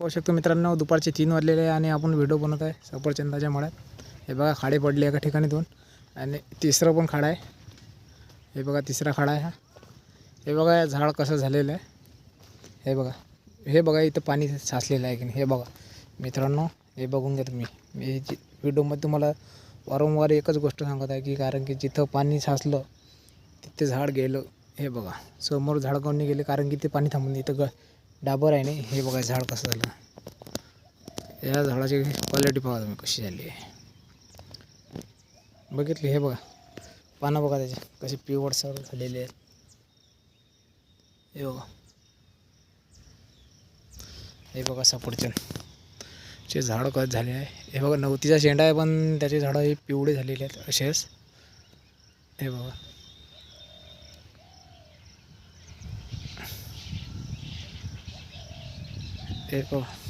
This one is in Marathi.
पाहू शकतो मित्रांनो दुपारचे तीन वाजलेले आहे आणि आपण व्हिडिओ बनवत आहे सफरचंदाच्या मळ्यात. हे बघा खाडे पडले एका ठिकाणी दोन. आणि तिसरं पण खाडा आहे. हे बघा तिसरा खाडा आहे हा. हे बघा या झाड कसं झालेलं आहे. हे बघा हे बघा इथं पाणी साचलेलं आहे की नाही. हे बघा मित्रांनो हे बघून घ्या तुम्ही. मी जी व्हिडिओमध्ये तुम्हाला वारंवार एकच गोष्ट सांगत आहे की कारण की जिथं पाणी साचलं तिथे झाड गेलं. हे बघा समोर झाड कोणी गेले कारण की ते पाणी थांबून इथं ग डाबर आहे नाही हे बघा झाड कसं झालं. या झाडाची क्वालिटी बघा तुम्ही कशी झाली आहे. बघितली हे बघा. पानं बघा त्याचे कसे पिवटसर झालेले आहेत. हे बघा. हे बघा सफरचंद चे झाडं कट झाले आहे. हे बघा नवतीचा शेंडा आहे पण त्याचे झाडं हे पिवळे झालेले आहेत असेच. हे बघा. हे बघा